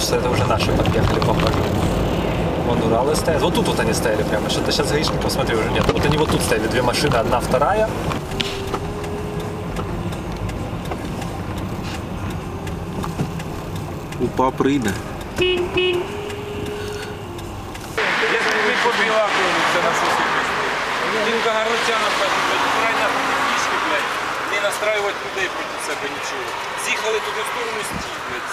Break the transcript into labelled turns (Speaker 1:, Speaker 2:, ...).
Speaker 1: что это уже наши подъехали, похоже. Вон Уралы стоят. Вот тут вот они стояли прямо. Что-то сейчас гаишников, посмотри, уже нет. Вот они вот тут стояли, две машины, одна, вторая.
Speaker 2: Упа прийде.
Speaker 3: Якщо ми побіла це на сусідності. Жінка Гарутяна каже, блядь, край на пішки, блядь, не настраювати людей проти себе нічого. З'їхали туди в сторону стій, блядь,